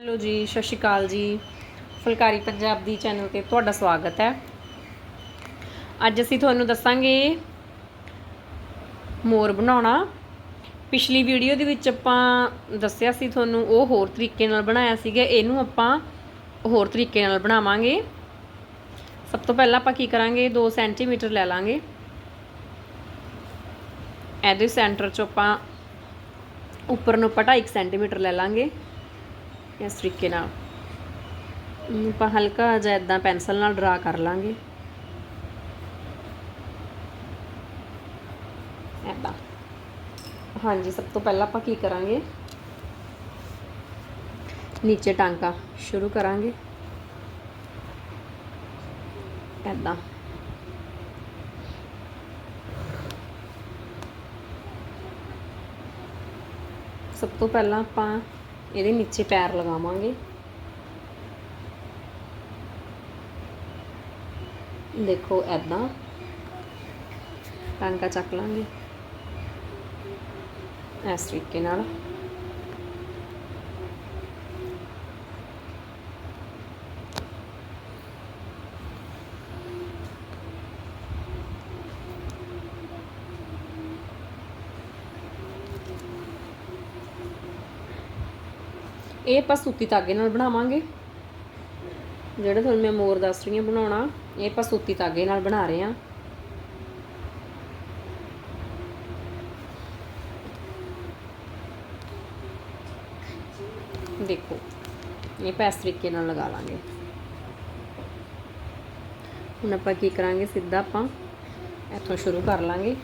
Hello ਜੀ, ਸਤਿ ਸ਼੍ਰੀ ਅਕਾਲ ਜੀ। ਫੁਲਕਾਰੀ ਪੰਜਾਬ ਦੀ ਚੈਨਲ ਤੇ ਤੁਹਾਡਾ ਸਵਾਗਤ ਹੈ। ਅੱਜ ਅਸੀਂ ਤੁਹਾਨੂੰ ਦੱਸਾਂਗੇ ਮੋਰ ਬਣਾਉਣਾ। ਪਿਛਲੀ ਵੀਡੀਓ ਦੇ ਵਿੱਚ ਆਪਾਂ ਦੱਸਿਆ ਸੀ ਤੁਹਾਨੂੰ, ਉਹ ਹੋਰ ਤਰੀਕੇ ਨਾਲ ਬਣਾਇਆ ਸੀਗਾ। ਇਹਨੂੰ ਆਪਾਂ ਹੋਰ ਤਰੀਕੇ ਨਾਲ ਬਣਾਵਾਂਗੇ। ਸਭ ਤੋਂ ਪਹਿਲਾਂ ਆਪਾਂ ਕੀ ਕਰਾਂਗੇ 2 ਸੈਂਟੀਮੀਟਰ ਲੈ ਲਾਂਗੇ। ਇਹਦੇ ਸੈਂਟਰ 'ਚੋਂ ਆਪਾਂ ਉੱਪਰ ਨੂੰ ਆਪਾਂ 2.5 ਸੈਂਟੀਮੀਟਰ ਲੈ ਲਾਂਗੇ। ਇਸ ਤਰੀਕੇ ਨਾਲ। ਆਪਾਂ ਹਲਕਾ ਜਿਹਾ ਇਦਾਂ ਪੈਨਸਲ ਨਾਲ ਡਰਾ ਕਰ ਲਾਂਗੇ। ਇਦਾਂ ਹਾਂਜੀ, ਸਭ ਤੋਂ ਪਹਿਲਾਂ ਆਪਾਂ ਕੀ ਕਰਾਂਗੇ? ਨੀਚੇ ਟਾਂਕਾ ਸ਼ੁਰੂ ਕਰਾਂਗੇ। ਇਦਾਂ ਸਭ ਤੋਂ ਪਹਿਲਾਂ ਆਪਾਂ ਇਹਦੇ ਨੀਚੇ ਪੈਰ ਲਗਾਵਾਂਗੇ। ਦੇਖੋ ਐਦਾਂ ਟਾਂਕਾ ਚੱਕ ਲਾਂਗੇ। ਇਸ ਤਰੀਕੇ ਨਾਲ। ਇਹ ਆਪਾਂ ਸੂਤੀ ਧਾਗੇ ਨਾਲ ਬਣਾਵਾਂਗੇ। ਜਿਹੜਾ ਤੁਹਾਨੂੰ ਮੈਂ ਮੋਰ ਦੱਸ ਰਹੀ ਹਾਂ ਬਣਾਉਣਾ, ਇਹ ਆਪਾਂ ਸੂਤੀ ਧਾਗੇ ਨਾਲ ਬਣਾ ਰਹੇ ਹਾਂ। ਦੇਖੋ, ਇਹ ਆਪਾਂ ਇਸ ਤਰੀਕੇ ਨਾਲ ਲਗਾ ਲਾਂਗੇ। ਹੁਣ ਆਪਾਂ ਕੀ ਕਰਾਂਗੇ, ਸਿੱਧਾ ਆਪਾਂ ਇੱਥੋਂ ਸ਼ੁਰੂ ਕਰ ਲਾਂਗੇ।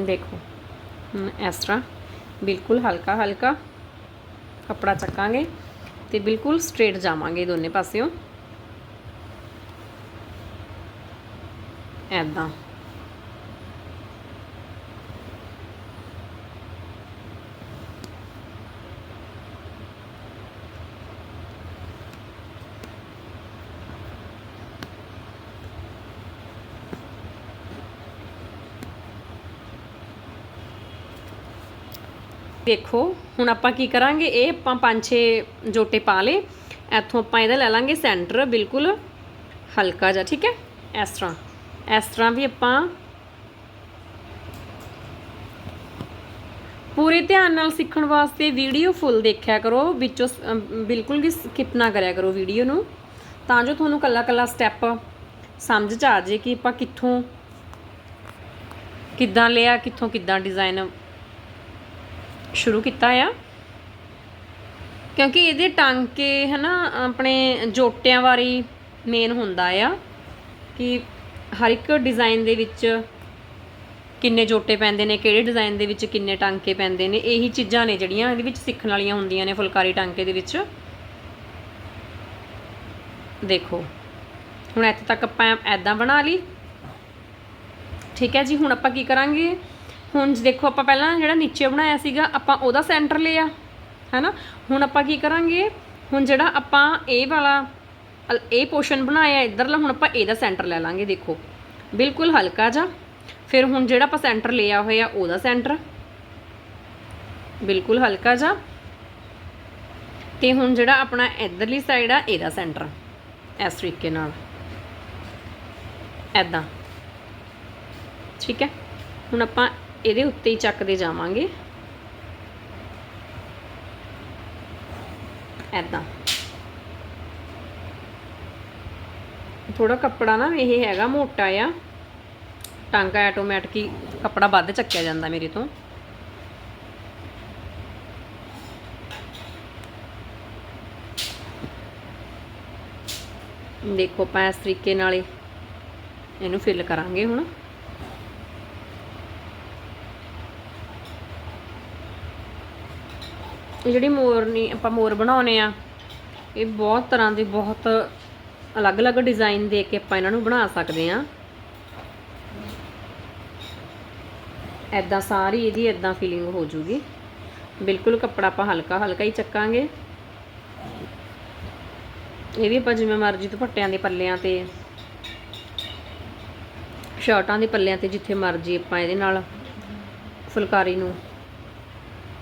ਦੇਖੋ ਇਸ ਤਰ੍ਹਾਂ ਬਿਲਕੁਲ ਹਲਕਾ ਹਲਕਾ ਕੱਪੜਾ ਚੱਕਾਂਗੇ ਤੇ ਬਿਲਕੁਲ ਸਟ੍ਰੇਟ ਜਾਵਾਂਗੇ ਦੋਨੇ ਪਾਸਿਓਂ। ਐਦਾਂ ਦੇਖੋ, ਹੁਣ ਆਪਾਂ ਕੀ ਕਰਾਂਗੇ? ਇਹ ਆਪਾਂ ਪੰਜ ਛੇ ਜੋਟੇ ਪਾ ਲੇ ਇੱਥੋਂ ਆਪਾਂ ਇਹਦਾ ਲੈ ਲਾਂਗੇ ਸੈਂਟਰ, ਬਿਲਕੁਲ ਹਲਕਾ ਜਿਹਾ, ਠੀਕ ਹੈ? ਇਸ ਤਰ੍ਹਾਂ। ਇਸ ਤਰ੍ਹਾਂ ਵੀ ਆਪਾਂ ਪੂਰੇ ਧਿਆਨ ਨਾਲ ਸਿੱਖਣ ਵਾਸਤੇ ਵੀਡੀਓ ਫੁੱਲ ਦੇਖਿਆ ਕਰੋ। ਵਿੱਚੋਂ ਬਿਲਕੁਲ ਵੀ ਸਕਿਪ ਨਾ ਕਰਿਆ ਕਰੋ ਵੀਡੀਓ ਨੂੰ। ਤਾਂ ਜੋ ਤੁਹਾਨੂੰ ਕੱਲਾ ਕੱਲਾ ਸਟੈਪ ਸਮਝ ਚ ਆ ਜੇ ਕਿ ਆਪਾਂ ਕਿੱਥੋਂ ਕਿੱਦਾਂ ਲਿਆ, ਕਿੱਥੋਂ ਕਿੱਦਾਂ ਡਿਜ਼ਾਈਨ ਸ਼ੁਰੂ ਕੀਤਾ ਆ। ਕਿਉਂਕਿ ਇਹਦੇ ਟਾਂਕੇ ਹਨਾ, ਆਪਣੇ ਜੋਟਿਆਂ ਵਾਰੀ ਮੇਨ ਹੁੰਦਾ ਆ ਕਿ ਹਰ ਇੱਕ ਡਿਜ਼ਾਈਨ ਦੇ ਵਿੱਚ ਕਿੰਨੇ ਜੋਟੇ ਪੈਂਦੇ ਨੇ, ਕਿਹੜੇ ਡਿਜ਼ਾਈਨ ਦੇ ਵਿੱਚ ਕਿੰਨੇ ਟਾਂਕੇ ਪੈਂਦੇ ਨੇ, ਇਹੀ ਚੀਜ਼ਾਂ ਨੇ ਜਿਹੜੀਆਂ ਇਹਦੇ ਵਿੱਚ ਸਿੱਖਣ ਵਾਲੀਆਂ ਹੁੰਦੀਆਂ ਨੇ ਫੁਲਕਾਰੀ ਟਾਂਕੇ ਦੇ ਵਿੱਚ। ਦੇਖੋ, ਹੁਣ ਇੱਥੇ ਤੱਕ ਆਪਾਂ ਐਦਾਂ ਬਣਾ ਲਈ। ਠੀਕ ਹੈ ਜੀ, ਹੁਣ ਆਪਾਂ ਕੀ ਕਰਾਂਗੇ? ਹੁਣ ਦੇਖੋ ਆਪਾਂ ਪਹਿਲਾਂ ਜਿਹੜਾ ਨੀਚੇ ਬਣਾਇਆ ਸੀਗਾ, ਆਪਾਂ ਉਹਦਾ ਸੈਂਟਰ ਲਿਆ, ਹੈਨਾ? ਹੁਣ ਆਪਾਂ ਕੀ ਕਰਾਂਗੇ? ਹੁਣ ਜਿਹੜਾ ਆਪਾਂ ਇਹ ਵਾਲਾ ਇਹ ਪੋਰਸ਼ਨ ਬਣਾਇਆ ਇਧਰਲਾ ਹੁਣ ਆਪਾਂ ਇਹਦਾ ਸੈਂਟਰ ਲੈ ਲਾਂਗੇ, ਦੇਖੋ। ਬਿਲਕੁਲ ਹਲਕਾ ਜਿਹਾ। ਫਿਰ ਹੁਣ ਜਿਹੜਾ ਆਪਾਂ ਸੈਂਟਰ ਲਿਆ ਹੋਇਆ, ਉਹਦਾ ਸੈਂਟਰ ਬਿਲਕੁਲ ਹਲਕਾ ਜਿਹਾ। ਤੇ ਹੁਣ ਜਿਹੜਾ ਆਪਣਾ ਇਧਰਲੀ ਸਾਈਡ ਆ, ਇਹਦਾ ਸੈਂਟਰ ਇਸ ਤਰੀਕੇ ਨਾਲ। ਐਦਾਂ ਠੀਕ ਹੈ? ਹੁਣ ਆਪਾਂ ਇਹਦੇ ਉੱਤੇ ਹੀ ਚੱਕਦੇ ਜਾਵਾਂਗੇ। ਐਦਾਂ ਥੋੜਾ ਕੱਪੜਾ ਨਾ ਇਹ ਹੈਗਾ ਮੋਟਾ ਆ। ਟਾਂਕਾ ਆਟੋਮੈਟਿਕ ਹੀ ਕੱਪੜਾ ਵੱਧ ਚੱਕਿਆ ਜਾਂਦਾ ਮੇਰੇ ਤੋਂ। ਦੇਖੋ ਆਪਾਂ ਇਸ ਤਰੀਕੇ ਨਾਲ ਇਹਨੂੰ ਫਿਲ ਕਰਾਂਗੇ ਹੁਣ। ਇਹ ਜਿਹੜੀ ਮੋਰਨੀ ਆਪਾਂ ਮੋਰ ਬਣਾਉਨੇ ਆ, ਇਹ ਬਹੁਤ ਤਰ੍ਹਾਂ ਦੇ ਬਹੁਤ ਅਲੱਗ-ਅਲੱਗ ਡਿਜ਼ਾਈਨ ਦੇ ਕੇ ਆਪਾਂ ਇਹਨਾਂ ਨੂੰ ਬਣਾ ਸਕਦੇ ਆ ਐਦਾਂ ਸਾਰੀ ਇਹਦੀ ਐਦਾਂ ਫੀਲਿੰਗ ਹੋ ਜੂਗੀ। ਬਿਲਕੁਲ ਕੱਪੜਾ ਆਪਾਂ ਹਲਕਾ ਹਲਕਾ ਹੀ ਚੱਕਾਂਗੇ। ਇਹ ਵੀ ਆਪਾਂ ਜਿਵੇਂ ਮਰਜ਼ੀ ਦੁਪੱਟਿਆਂ ਦੇ ਪੱਲਿਆਂ ਤੇ, ਸ਼ਰਟਾਂ ਦੇ ਪੱਲਿਆਂ ਤੇ ਜਿੱਥੇ ਮਰਜ਼ੀ ਆਪਾਂ ਇਹਦੇ ਨਾਲ ਫੁਲਕਾਰੀ ਨੂੰ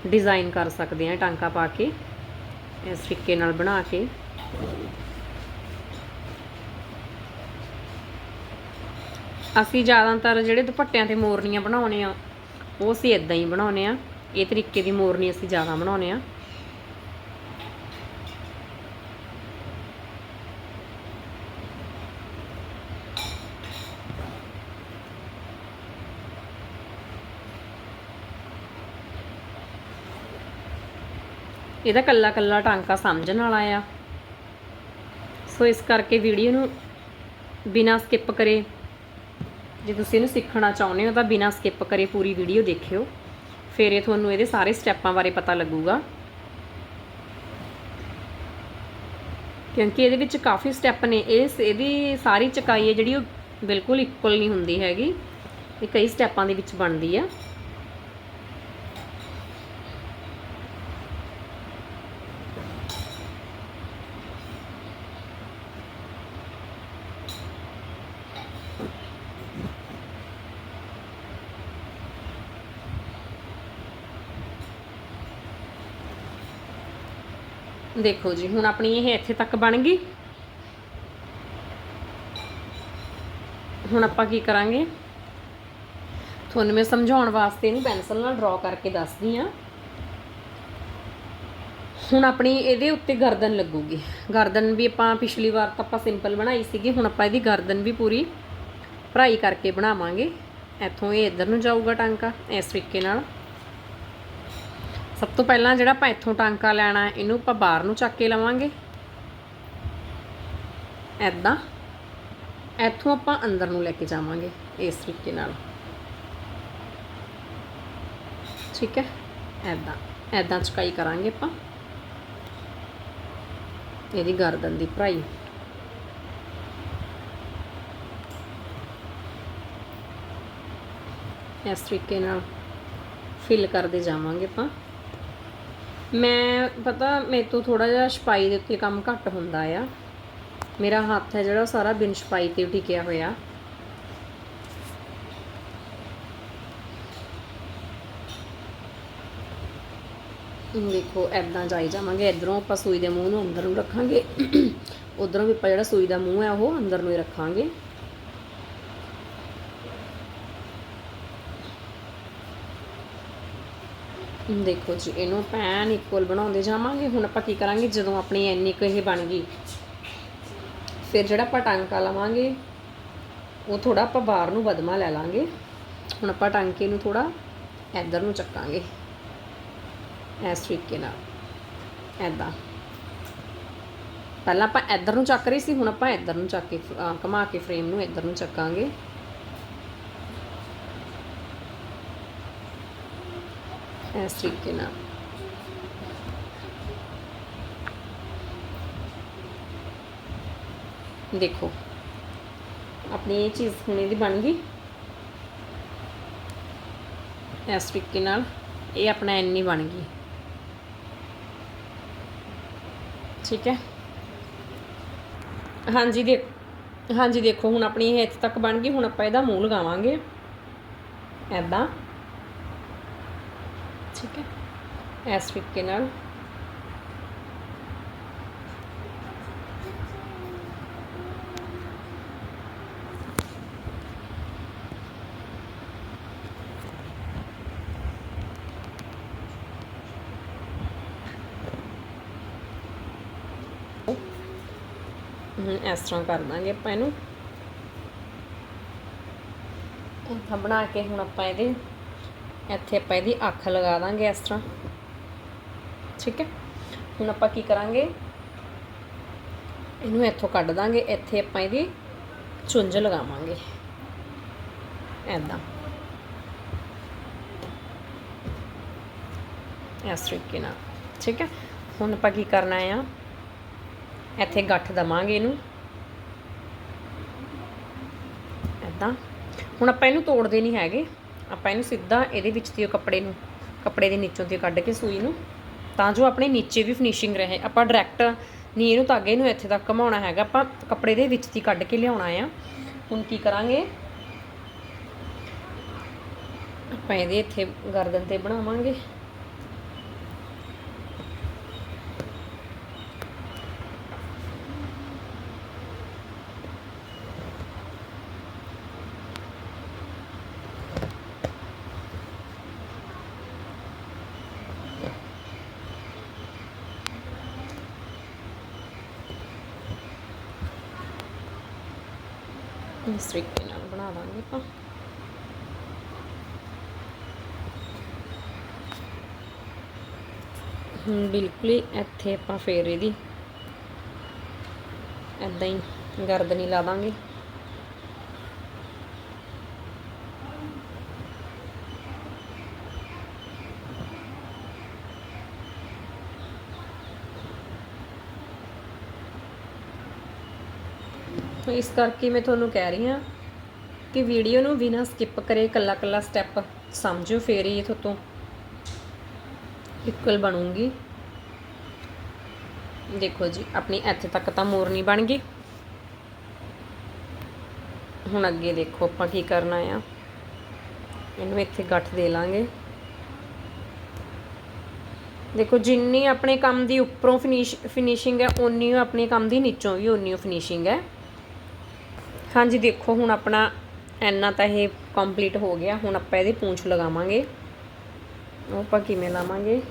ਡਿਜ਼ਾਈਨ ਕਰ ਸਕਦੇ ਹਾਂ ਟਾਂਕਾ ਪਾ ਕੇ ਇਸ ਤਰੀਕੇ ਨਾਲ ਬਣਾ ਕੇ। ਅਸੀਂ ਜ਼ਿਆਦਾਤਰ ਜਿਹੜੇ ਦੁਪੱਟਿਆਂ ਤੇ ਮੋਰਨੀਆਂ ਬਣਾਉਣੇ ਆ, ਉਹ ਅਸੀਂ ਇਦਾਂ ਹੀ ਬਣਾਉਨੇ ਆ। ਇਹ ਤਰੀਕੇ ਦੀ ਮੋਰਨੀ ਅਸੀਂ ਜ਼ਿਆਦਾ ਬਣਾਉਨੇ ਆ। ਇਹਦਾ ਕੱਲਾ ਕੱਲਾ ਟਾਂਕਾ ਸਮਝਣ ਵਾਲਾ ਆ। ਸੋ ਇਸ ਕਰਕੇ ਵੀਡੀਓ ਨੂੰ ਬਿਨਾਂ ਸਕਿਪ ਕਰੇ। ਜੇ ਤੁਸੀਂ ਇਹਨੂੰ ਸਿੱਖਣਾ ਚਾਹੁੰਦੇ ਹੋ ਤਾਂ ਬਿਨਾਂ ਸਕਿਪ ਕਰੇ ਪੂਰੀ ਵੀਡੀਓ ਦੇਖਿਓ। ਫਿਰ ਇਹ ਤੁਹਾਨੂੰ ਇਹਦੇ ਸਾਰੇ ਸਟੈਪਾਂ ਬਾਰੇ ਪਤਾ ਲੱਗੂਗਾ। ਕਿਉਂਕਿ ਇਹਦੇ ਵਿੱਚ ਕਾਫੀ ਸਟੈਪ ਨੇ। ਇਹ ਇਹਦੀ ਸਾਰੀ ਚਕਾਈ ਹੈ ਜਿਹੜੀ ਉਹ ਬਿਲਕੁਲ ਇਕੁਅਲ ਨਹੀਂ ਹੁੰਦੀ ਹੈਗੀ। ਇਹ ਕਈ ਸਟੈਪਾਂ ਦੇ ਵਿੱਚ ਬਣਦੀ ਆ। ਦੇਖੋ ਜੀ, ਹੁਣ ਆਪਣੀ ਇਹ ਇੱਥੇ ਤੱਕ ਬਣ ਗਈ। ਹੁਣ ਆਪਾਂ ਕੀ ਕਰਾਂਗੇ? ਤੁਹਾਨੂੰ ਮੈਂ ਸਮਝਾਉਣ ਵਾਸਤੇ ਇਹਨੂੰ ਪੈਨਸਲ ਨਾਲ ਡਰਾ ਕਰਕੇ ਦੱਸਦੀ ਆ ਹੁਣ ਆਪਣੀ ਇਹਦੇ ਉੱਤੇ ਗਰਦਨ ਲੱਗੂਗੀ। ਗਰਦਨ ਵੀ ਆਪਾਂ ਪਿਛਲੀ ਵਾਰ ਤਾਂ ਆਪਾਂ ਸਿੰਪਲ ਬਣਾਈ ਸੀਗੀ, ਹੁਣ ਆਪਾਂ ਇਹਦੀ ਗਰਦਨ ਵੀ ਪੂਰੀ ਭਰਾਈ ਕਰਕੇ ਬਣਾਵਾਂਗੇ। ਇੱਥੋਂ ਇਹ ਇੱਧਰ ਨੂੰ ਜਾਊਗਾ ਟਾਂਕਾ, ਇਸ ਤਰੀਕੇ ਨਾਲ। ਸਭ ਤੋਂ ਪਹਿਲਾਂ ਜਿਹੜਾ ਆਪਾਂ ਇੱਥੋਂ ਟਾਂਕਾ ਲੈਣਾ, ਇਹਨੂੰ ਆਪਾਂ ਬਾਹਰ ਨੂੰ ਚੱਕ ਕੇ ਲਵਾਂਗੇ। ਐਦਾਂ ਇੱਥੋਂ ਆਪਾਂ ਅੰਦਰ ਨੂੰ ਲੈ ਕੇ ਜਾਵਾਂਗੇ, ਇਸ ਤਰੀਕੇ ਨਾਲ। ਠੀਕ ਹੈ? ਐਦਾਂ ਐਦਾਂ ਚੁਕਾਈ ਕਰਾਂਗੇ ਆਪਾਂ। ਇਹਦੀ ਗਰਦਨ ਦੀ ਭਰਾਈ। ਇਸ ਤਰੀਕੇ ਨਾਲ ਫਿਲ ਕਰਦੇ ਜਾਵਾਂਗੇ ਆਪਾਂ। ਮੈਂ, ਪਤਾ, ਮੇਰੇ ਤੋਂ ਥੋੜਾ ਜਿਹਾ ਛਪਾਈ ਦੇ ਉੱਤੇ ਕੰਮ ਘੱਟ ਹੁੰਦਾ ਆ। ਮੇਰਾ ਹੱਥ ਹੈ ਜਿਹੜਾ, ਉਹ ਸਾਰਾ ਬਿਨ ਛਪਾਈ ਤੇ ਟਿਕਿਆ ਹੋਇਆ। ਦੇਖੋ ਐਦਾਂ ਜਾਈ ਜਾਵਾਂਗੇ। ਇਧਰੋਂ ਆਪਾਂ ਸੂਈ ਦੇ ਮੂੰਹ ਨੂੰ ਅੰਦਰ ਨੂੰ ਰੱਖਾਂਗੇ। ਉਧਰੋਂ ਵੀ ਆਪਾਂ ਜਿਹੜਾ ਸੂਈ ਦਾ ਮੂੰਹ ਹੈ, ਉਹ ਅੰਦਰ ਨੂੰ ਹੀ ਰੱਖਾਂਗੇ। ਦੇਖੋ ਜੀ, ਇਹਨੂੰ ਪੈਨ ਇਕੁਅਲ ਬਣਾਉਂਦੇ ਜਾਵਾਂਗੇ। ਹੁਣ ਆਪਾਂ ਕੀ ਕਰਾਂਗੇ? ਜਦੋਂ ਆਪਣੀ ਇੰਨੀ ਕੁ ਇਹ ਬਣ ਗਈ, ਫਿਰ ਜਿਹੜਾ ਆਪਾਂ ਟਾਂਕਾ ਲਵਾਂਗੇ, ਉਹ ਥੋੜਾ ਆਪਾਂ ਬਾਹਰ ਨੂੰ ਬਦਮਾ ਲੈ ਲਾਂਗੇ। ਹੁਣ ਆਪਾਂ ਟਾਂਕੇ ਨੂੰ ਥੋੜਾ ਇੱਧਰ ਨੂੰ ਚੱਕਾਂਗੇ, ਇਸ ਤਰੀਕੇ ਨਾਲ ਐਦਾਂ ਪਹਿਲਾਂ ਆਪਾਂ ਇੱਧਰ ਨੂੰ ਚੱਕ ਰਹੇ ਸੀ, ਹੁਣ ਆਪਾਂ ਇੱਧਰ ਨੂੰ ਚੱਕ ਕੇ, ਅਹ ਘੁਮਾ ਕੇ ਫਰੇਮ ਨੂੰ ਇੱਧਰ ਨੂੰ ਚੱਕਾਂਗੇ। ਇਸ ਤਰੀਕੇ ਨਾਲ ਦੇਖੋ। ਆਪਣੀ ਇਹ ਚੀਜ਼ ਹੁਣ ਇਹਦੀ ਬਣ ਗਈ। ਇਸ ਤਰੀਕੇ ਨਾਲ ਇਹ ਆਪਣਾ ਇੰਨੀ ਬਣ ਗਈ। ਠੀਕ ਹੈ? ਹਾਂਜੀ ਦੇ ਹਾਂਜੀ ਦੇਖੋ, ਹੁਣ ਆਪਣੀ ਇਹ ਇੱਥੇ ਤੱਕ ਬਣ ਗਈ। ਹੁਣ ਆਪਾਂ ਇਹਦਾ ਮੂੰਹ ਲਗਾਵਾਂਗੇ। ਐਦਾਂ ਠੀਕ ਹੈ ਇਸ ਤਰੀਕੇ ਨਾਲ। ਇਸ ਤਰ੍ਹਾਂ ਕਰ ਦਾਂਗੇ ਆਪਾਂ ਇਹਨੂੰ। ਇੱਥਾ ਬਣਾ ਕੇ ਹੁਣ ਆਪਾਂ ਇਹਦੇ, ਇੱਥੇ ਆਪਾਂ ਇਹਦੀ ਅੱਖ ਲਗਾ ਦਾਂਗੇ ਇਸ ਤਰ੍ਹਾਂ। ਠੀਕ ਹੈ? ਹੁਣ ਆਪਾਂ ਕੀ ਕਰਾਂਗੇ? ਇਹਨੂੰ ਇੱਥੋਂ ਕੱਢ ਦਾਂਗੇ। ਇੱਥੇ ਆਪਾਂ ਇਹਦੀ ਚੁੰਝ ਲਗਾਵਾਂਗੇ। ਐਦਾਂ ਇਸ ਤਰੀਕੇ ਨਾਲ। ਠੀਕ ਹੈ? ਹੁਣ ਆਪਾਂ ਕੀ ਕਰਨਾ ਆ? ਇੱਥੇ ਗੱਠ ਦਵਾਂਗੇ ਇਹਨੂੰ। ਐਦਾਂ ਹੁਣ ਆਪਾਂ ਇਹਨੂੰ ਤੋੜਦੇ ਨਹੀਂ ਹੈਗੇ। ਆਪਾਂ ਇਹਨੂੰ ਸਿੱਧਾ ਇਹਦੇ ਵਿੱਚ ਦੀ ਕੱਪੜੇ ਨੂੰ। ਕੱਪੜੇ ਦੇ ਨੀਚੋਂ ਦੀ ਕੱਢ ਕੇ ਸੂਈ ਨੂੰ। ਤਾਂ ਜੋ ਆਪਣੇ ਨੀਚੇ ਵੀ ਫਿਨਿਸ਼ਿੰਗ ਰਹੇ। ਆਪਾਂ ਡਾਇਰੈਕਟ ਨਹੀਂ ਇਹਨੂੰ ਧਾਗੇ ਨੂੰ ਇੱਥੇ ਤੱਕ ਘਮਾਉਣਾ ਹੈਗਾ। ਆਪਾਂ ਕੱਪੜੇ ਦੇ ਵਿੱਚ ਦੀ ਕੱਢ ਕੇ ਲਿਆਉਣਾ ਆ। ਹੁਣ ਕੀ ਕਰਾਂਗੇ? ਆਪਾਂ ਇਹਦੇ ਇੱਥੇ ਗਰਦਨ ਤੇ ਬਣਾਵਾਂਗੇ। ਇਸ ਤਰੀਕੇ ਨਾਲ ਬਣਾ ਦਾਂਗੇ ਆਪਾਂ। ਹੁਣ ਬਿਲਕੁਲ ਹੀ ਇੱਥੇ ਆਪਾਂ ਫੇਰ ਇਹਦੀ ਐਦਾਂ ਹੀ ਗਰਦਨੀ ਲਾ ਦਾਂਗੇ। ਇਸ ਕਰਕੇ ਮੈਂ ਤੁਹਾਨੂੰ ਕਹਿ ਰਹੀ ਹਾਂ ਕਿ ਵੀਡੀਓ ਨੂੰ ਬਿਨਾਂ ਸਕਿਪ ਕਰੇ ਕੱਲਾ ਕੱਲਾ ਸਟੈਪ ਸਮਝੋ, ਫੇਰ ਹੀ ਇਹ ਤੋਂ ਇਕੁਅਲ ਬਣੂਗੀ। ਦੇਖੋ ਜੀ, ਆਪਣੀ ਇੱਥੇ ਤੱਕ ਤਾਂ ਮੋਰਨੀ ਬਣ ਗਈ। ਹੁਣ ਅੱਗੇ ਦੇਖੋ ਆਪਾਂ ਕੀ ਕਰਨਾ ਆ। ਇਹਨੂੰ ਇੱਥੇ ਗੱਠ ਦੇ ਲਾਂਗੇ। ਦੇਖੋ, ਜਿੰਨੀ ਆਪਣੇ ਕੰਮ ਦੀ ਉੱਪਰੋਂ ਫਿਨਿਸ਼ ਫਿਨਿਸ਼ਿੰਗ ਹੈ, ਓਨੀ ਆਪਣੇ ਕੰਮ ਦੀ ਨੀਚੋਂ ਵੀ ਓਨੀ ਓ ਫਿਨਿਸ਼ਿੰਗ ਹੈ। ਹਾਂਜੀ, ਦੇਖੋ, ਹੁਣ ਆਪਣਾ ਐਨਾ ਤਾਂ ਇਹ ਕੰਪਲੀਟ ਹੋ ਗਿਆ। ਹੁਣ ਆਪਾਂ ਇਹਦੀ ਪੂੰਛ ਲਗਾਵਾਂਗੇ। ਉਹ ਆਪਾਂ ਕਿਵੇਂ ਲਾਵਾਂਗੇ?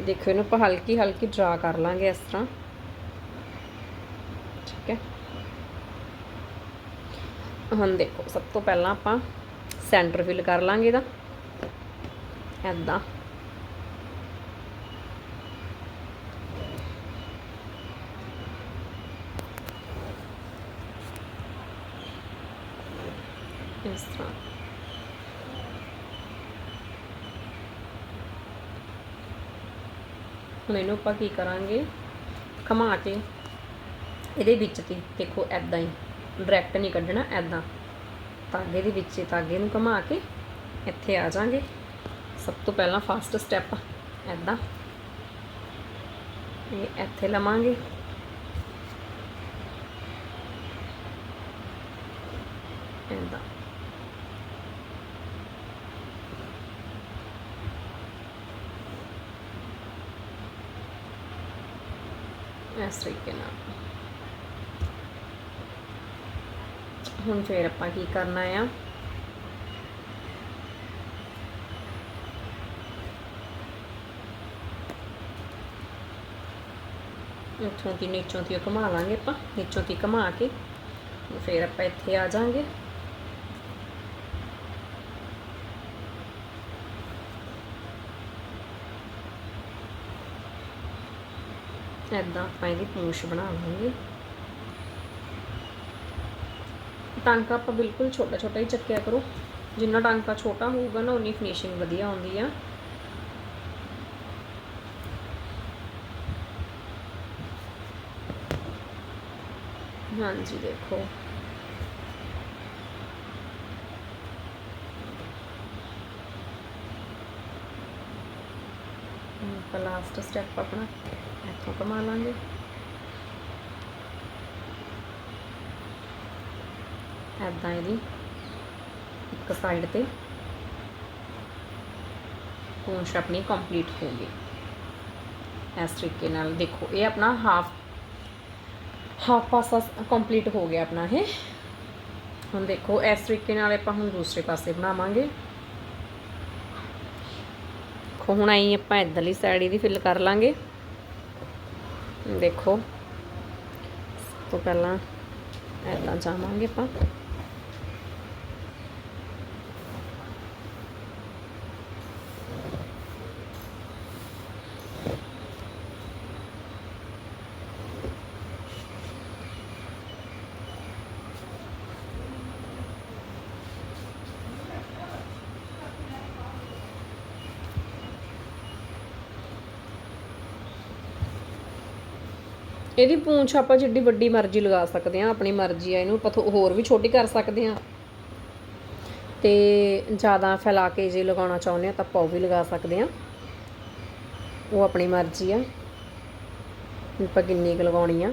ਦੇਖੋ ਇਹਨੂੰ ਆਪਾਂ ਹਲਕੀ ਹਲਕੀ ਡਰਾ ਕਰ ਲਾਂਗੇ ਇਸ ਤਰ੍ਹਾਂ। ਠੀਕ ਹੈ? ਹੁਣ ਦੇਖੋ, ਸਭ ਤੋਂ ਪਹਿਲਾਂ ਆਪਾਂ ਸੈਂਟਰ ਫਿਲ ਕਰ ਲਾਂਗੇ ਇਹਦਾ। ਐਦਾਂ ਇਸ ਤਰ੍ਹਾਂ ਮੈਨੂੰ ਆਪਾਂ ਕੀ ਕਰਾਂਗੇ? ਘੁਮਾ ਕੇ ਇਹਦੇ ਵਿੱਚ ਤੇ ਦੇਖੋ ਐਦਾਂ ਹੀ। ਡਾਇਰੈਕਟ ਨਹੀਂ ਕੱਢਣਾ ਐਦਾਂ ਧਾਗੇ ਦੇ ਵਿੱਚ, ਧਾਗੇ ਨੂੰ ਘੁਮਾ ਕੇ ਇੱਥੇ ਆ ਜਾਾਂਗੇ ਸਭ ਤੋਂ ਪਹਿਲਾਂ ਫਸਟ ਸਟੈਪ ਐਦਾਂ ਇਹ ਇੱਥੇ ਲਵਾਂਗੇ। ਐਦਾਂ ਇਸ ਤਰੀਕੇ ਨਾਲ ਹੁਣ ਫੇਰ ਆਪਾਂ ਕੀ ਕਰਨਾ ਆ ਇੱਥੋਂ ਦੀ ਨੀਚੋਂ ਦੀ ਘੁਮਾ ਲਾਂਗੇ ਆਪਾਂ ਨੀਚੋਂ ਦੀ ਘੁਮਾ ਕੇ ਫੇਰ ਆਪਾਂ ਇੱਥੇ ਆ ਜਾਾਂਗੇ ਐਦਾਂ ਆਪਾਂ ਇਹਦੀ ਪੂੰਛ ਬਣਾ ਟਾਂਕਾ ਆਪਾਂ ਬਿਲਕੁਲ ਛੋਟਾ ਛੋਟਾ ਹੀ ਚੱਕਿਆ ਕਰੋ। ਜਿੰਨਾ ਟਾਂਕਾ ਛੋਟਾ ਹੋਊਗਾ ਨਾ, ਉਨੀ ਫਿਨਿਸ਼ਿੰਗ ਵਧੀਆ ਆਉਂਦੀ ਆ। ਹਾਂਜੀ, ਦੇਖੋ। ਆਪਾਂ ਲਾਸਟ ਸਟੈਪ ਆਪਣਾ ਇੱਥੋਂ ਕਮਾ ਲਾਂਗੇ। ਐਦਾਂ ਇਹਦੀ ਇੱਕ ਸਾਈਡ ਤੇ ਪੂੰਛ ਆਪਣੀ ਕੰਪਲੀਟ ਹੋ ਗਈ। ਇਸ ਤਰੀਕੇ ਨਾਲ ਦੇਖੋ, ਇਹ ਆਪਣਾ ਹਾਫ ਹਾਫ ਪਾਸਾ ਕੰਪਲੀਟ ਹੋ ਗਿਆ ਆਪਣਾ ਇਹ। ਹੁਣ ਦੇਖੋ, ਇਸ ਤਰੀਕੇ ਨਾਲ ਆਪਾਂ ਹੁਣ ਦੂਸਰੇ ਪਾਸੇ ਬਣਾਵਾਂਗੇ। ਦੇਖੋ, ਹੁਣ ਆਈ ਆਪਾਂ ਇਧਰਲੀ ਸਾਈਡ ਇਹਦੀ ਫਿਲ ਕਰ ਲਾਂਗੇ। ਦੇਖੋ ਸਭ ਤੋਂ ਪਹਿਲਾਂ ਐਦਾਂ ਜਾਵਾਂਗੇ ਆਪਾਂ। ਇਹਦੀ ਪੂੰਛ ਆਪਾਂ ਜਿੱਡੀ ਵੱਡੀ ਮਰਜ਼ੀ ਲਗਾ ਸਕਦੇ ਆ ਆਪਣੀ ਮਰਜ਼ੀ ਆ, ਇਹਨੂੰ ਆਪਾਂ ਥੋ- ਹੋਰ ਵੀ ਛੋਟੀ ਕਰ ਸਕਦੇ ਆ ਤੇ ਜ਼ਿਆਦਾ ਫੈਲਾ ਕੇ ਜੇ ਲਗਾਉਣਾ ਚਾਹੁੰਦੇ ਆ ਤਾਂ ਆਪਾਂ ਉਹ ਵੀ ਲਗਾ ਸਕਦੇ ਆ ਉਹ ਆਪਣੀ ਮਰਜ਼ੀ ਆ। ਆਪਾਂ ਕਿੰਨੀ ਕੁ ਲਗਾਉਣੀ ਆ?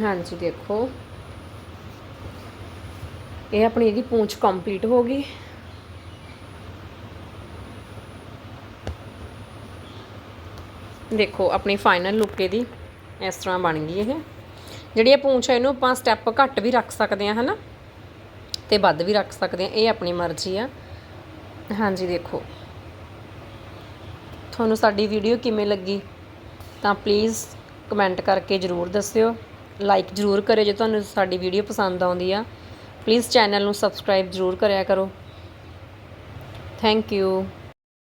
ਹਾਂਜੀ, ਦੇਖੋ। ਇਹ ਆਪਣੀ ਇਹਦੀ ਪੂੰਛ ਕੰਪਲੀਟ ਹੋ ਗਈ। ਦੇਖੋ, ਆਪਣੀ ਫਾਈਨਲ ਲੁੱਕ ਇਹਦੀ ਇਸ ਤਰ੍ਹਾਂ ਬਣ ਗਈ ਇਹ। ਜਿਹੜੀ ਇਹ ਪੂੰਛ ਹੈ, ਇਹਨੂੰ ਆਪਾਂ ਸਟੈਪ ਘੱਟ ਵੀ ਰੱਖ ਸਕਦੇ ਆ ਹਨਾ? ਤੇ ਵੱਧ ਵੀ ਰੱਖ ਸਕਦੇ ਆ ਇਹ ਆਪਣੀ ਮਰਜ਼ੀ ਆ। ਹਾਂਜੀ, ਦੇਖੋ। ਤੁਹਾਨੂੰ ਸਾਡੀ ਵੀਡੀਓ ਕਿਵੇਂ ਲੱਗੀ, ਤਾਂ ਪਲੀਜ਼ ਕਮੈਂਟ ਕਰਕੇ ਜਰੂਰ ਦੱਸਿਓ। ਲਾਈਕ ਜਰੂਰ ਕਰਿਓ ਜੇ ਤੁਹਾਨੂੰ ਸਾਡੀ ਵੀਡੀਓ ਪਸੰਦ ਆਉਂਦੀ ਆ। ਪਲੀਜ਼ ਚੈਨਲ ਨੂੰ ਸਬਸਕ੍ਰਾਈਬ ਜਰੂਰ ਕਰਿਆ ਕਰੋ। Thank you